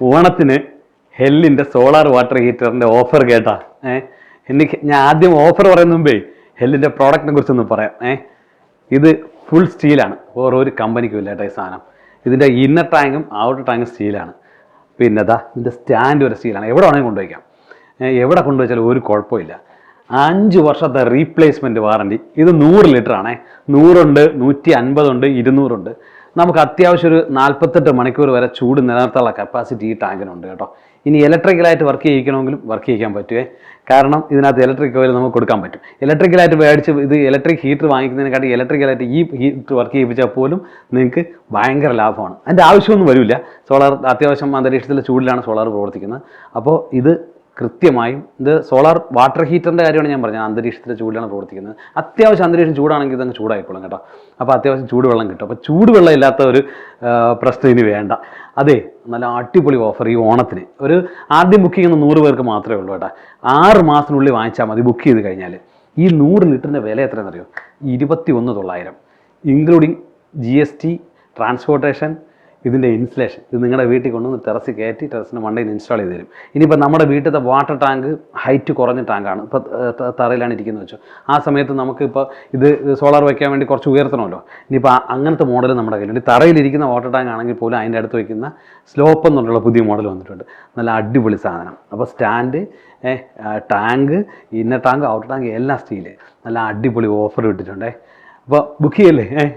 ഓണത്തിന് ഹെല്ലിന്റെ solar water ഹീറ്ററിന്റെ ഓഫർ കേട്ടാ. ഏഹ് എനിക്ക് ഞാൻ ആദ്യം ഓഫർ പറയുന്ന മുമ്പേ ഹെല്ലിന്റെ പ്രോഡക്റ്റിനെ കുറിച്ചൊന്ന് പറയാം. ഏഹ് ഇത് ഫുൾ സ്റ്റീലാണ്. വേറെ ഒരു കമ്പനിക്കും ഇല്ല കേട്ടോ ഈ സാധനം. ഇതിന്റെ ഇന്നർ ടാങ്കും ഔട്ടർ ടാങ്കും സ്റ്റീലാണ്. പിന്നെ അതാ ഇതിന്റെ സ്റ്റാൻഡ് വരെ സ്റ്റീലാണ്. എവിടെ വേണമെങ്കിൽ കൊണ്ടുവയ്ക്കാം. എവിടെ കൊണ്ടുവച്ചാലും ഒരു കുഴപ്പമില്ല. അഞ്ച് വർഷത്തെ റീപ്ലേസ്മെന്റ് വാറണ്ടി. ഇത് നൂറ് ലിറ്റർ ആണേ നൂറുണ്ട് നൂറ്റി അൻപതുണ്ട് ഇരുന്നൂറുണ്ട്. നമുക്ക് അത്യാവശ്യം ഒരു നാൽപ്പത്തെട്ട് മണിക്കൂർ വരെ ചൂട് നിലനിർത്താനുള്ള കപ്പാസിറ്റി ഈ ടാങ്കിനുണ്ട് കേട്ടോ. ഇനി ഇലക്ട്രിക്കലായിട്ട് വർക്ക് ചെയ്യിക്കണമെങ്കിലും വർക്ക് ചെയ്യിക്കാൻ പറ്റുമേ കാരണം ഇതിനകത്ത് ഇലക്ട്രിക് ഓയിൽ നമുക്ക് കൊടുക്കാൻ പറ്റും. ഇലക്ട്രിക്കലായിട്ട് മേടിച്ച് ഇത് ഇലക്ട്രിക് ഹീറ്റർ വാങ്ങിക്കുന്നതിനെക്കാട്ടി ഇലക്ട്രിക്കലായിട്ട് ഈ ഹീറ്റർ വർക്ക് ചെയ്യിപ്പിച്ചാൽ പോലും നിങ്ങൾക്ക് ഭയങ്കര ലാഭമാണ്. അതിന്റെ ആവശ്യമൊന്നും വരില്ല. സോളാർ അത്യാവശ്യം അന്തരീക്ഷത്തിലെ ചൂടിലാണ് സോളാർ പ്രവർത്തിക്കുന്നത്. അപ്പോൾ ഇത് കൃത്യമായും ഇത് സോളാർ വാട്ടർ ഹീറ്ററിന്റെ കാര്യമാണ് ഞാൻ പറഞ്ഞത്. അന്തരീക്ഷത്തിലെ ചൂടിലാണ് പ്രവർത്തിക്കുന്നത്. അത്യാവശ്യം അന്തരീക്ഷം ചൂടാണെങ്കിൽ ഇതങ്ങ് ചൂടായിക്കോളും കേട്ടോ. അപ്പോൾ അത്യാവശ്യം ചൂടുവെള്ളം കിട്ടും. അപ്പോൾ ചൂടുവെള്ളം ഇല്ലാത്ത ഒരു പ്രശ്നം ഇനി വേണ്ട. അതെ നല്ല അടിപൊളി ഓഫർ ഈ ഓണത്തിന്. ഒരു ആദ്യം ബുക്ക് ചെയ്യുന്ന നൂറ് പേർക്ക് മാത്രമേ ഉള്ളൂ കേട്ടോ. ആറ് മാസത്തിനുള്ളിൽ വാങ്ങിച്ചാൽ മതി ബുക്ക് ചെയ്ത് കഴിഞ്ഞാൽ ഈ നൂറ് ലിറ്ററിന്റെ വില എത്രയെന്നറിയോ ഇരുപത്തി ഒന്ന് തൊള്ളായിരം. Including G S T transportation ഇതിന്റെ ഇൻസ്റ്റലേഷൻ ഇത് നിങ്ങളുടെ വീട്ടിൽ കൊണ്ടുവന്ന് ടെറസ് കയറ്റി ടെറസിന്റെ മണ്ടയിൽ ഇൻസ്റ്റാൾ ചെയ്ത് തരും. ഇനിയിപ്പോൾ നമ്മുടെ വീട്ടിലത്തെ വാട്ടർ ടാങ്ക് ഹൈറ്റ് കുറഞ്ഞ ടാങ്കാണ്. ഇപ്പോൾ തറയിലാണ് ഇരിക്കുന്നത് വെച്ചോ. ആ സമയത്ത് നമുക്ക് ഇപ്പോൾ ഇത് സോളാർ വയ്ക്കാൻ വേണ്ടി കുറച്ച് ഉയർത്തണമല്ലോ. ഇനിയിപ്പോൾ അങ്ങനത്തെ മോഡൽ നമ്മുടെ കയ്യിലുണ്ട്. തറയിലിരിക്കുന്ന വാട്ടർ ടാങ്ക് ആണെങ്കിൽ പോലും അതിന്റെ അടുത്ത് വയ്ക്കുന്ന സ്ലോപ്പ് എന്നുള്ള പുതിയ മോഡൽ വന്നിട്ടുണ്ട്. നല്ല അടിപൊളി സാധനം. അപ്പോൾ stand tank inner tank outer tank എല്ലാം സ്റ്റീൽ. നല്ല അടിപൊളി ഓഫർ ഇട്ടിട്ടുണ്ടേ. അപ്പോൾ ബുക്ക് ചെയ്യല്ലേ? ഏഹ്